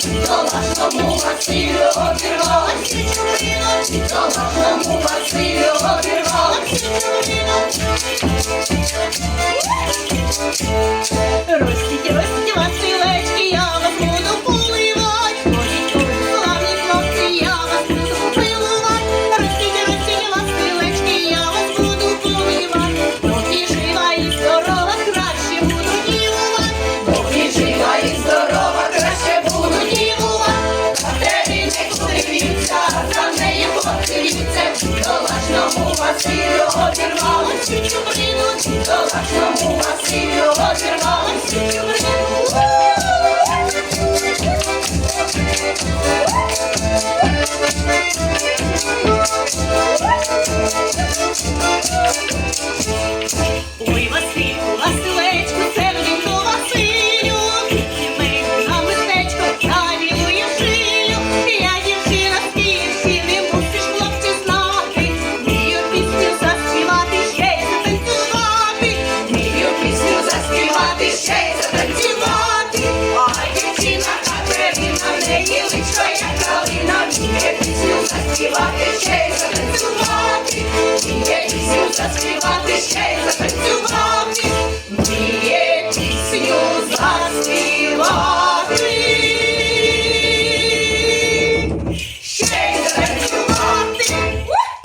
Así lo va, como así lo va, Обірвали чи чуприну, чи то за що. заспівати, ще й запрацювати. А дівчина Катерина, в неї личко, як калина, вміє пісню заспівати, ще й запрацювати. Вміє пісню заспівати, ще й запрацювати. Вміє пісню заспівати.